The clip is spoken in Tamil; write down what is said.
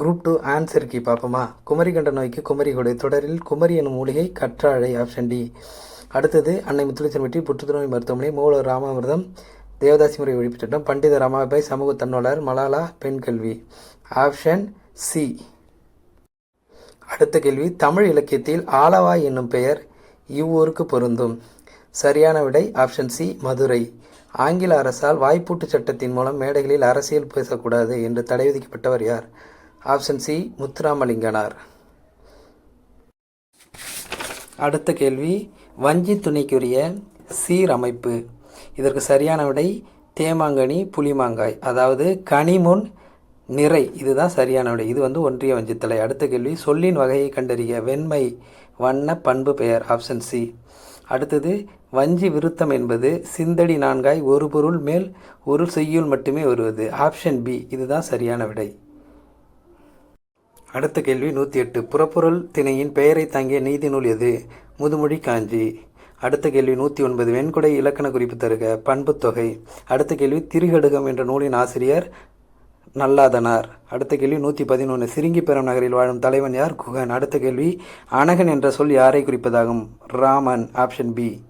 குரூப் டூ ஆன்சர் கீ பார்ப்போமா குமரி கண்ட நோய்க்கு குமரி கொடை. தொடரில் குமரி எனும் மூலிகை கற்றாழை ஆப்ஷன் டி அடுத்தது அன்னை முத்துலட்சுமி புற்றுநோய் மருத்துவமனை மூலவர் ராமாமிர்தம் தேவதாசி முறை ஒழிப்பு சட்டம் பண்டித ராமாபாய் சமூக தன்னோளர் மலாலா பெண் கல்வி. ஆப்ஷன் சி அடுத்த கேள்வி தமிழ் இலக்கியத்தில் ஆலவாய் என்னும் பெயர் இவ்வூருக்கு பொருந்தும். சரியான விடை ஆப்ஷன் சி மதுரை. ஆங்கில அரசால் வாய்ப்பூட்டு சட்டத்தின் மூலம் மேடைகளில் அரசியல் பேசக்கூடாது என்று தடை விதிக்கப்பட்டவர் யார்? Option C Muthuramalinganar. அடுத்த கேள்வி வஞ்சி துணைக்குரிய சீரமைப்பு. இதற்கு சரியான விடை தேமாங்கனி புளிமாங்காய். அதாவது கனிமுன் நிறை. இதுதான் சரியான விடை. இது வந்து ஒன்றிய வஞ்சித்தலை. அடுத்த கேள்வி சொல்லின் வகையை கண்டறிய வெண்மை வண்ண பண்பு பெயர் ஆப்ஷன் சி. அடுத்தது வஞ்சி விருத்தம் என்பது சிந்தடி நான்காய் ஒரு பொருள் மேல் ஒரு செய்யுள் மட்டுமே வருவது. ஆப்ஷன் பி இதுதான் சரியான விடை. அடுத்த கேள்வி நூற்றி எட்டு. புறப்பொருள் திணையின் பெயரை தாங்கிய நீதி நூல் எது? முதுமொழி காஞ்சி. அடுத்த கேள்வி நூற்றி ஒன்பது. வெண்குடை இலக்கண குறிப்பு தருக. பண்புத்தொகை அடுத்த கேள்வி திருகடுகம் என்ற நூலின் ஆசிரியர் நல்லாதனார். அடுத்த கேள்வி நூற்றி பதினொன்று சிரிங்கிப்பெரும் நகரில் வாழும் தலைவன் யார்? குகன். அடுத்த கேள்வி அனகன் என்ற சொல் யாரை குறிப்பதாகும்? ராமன். Option B.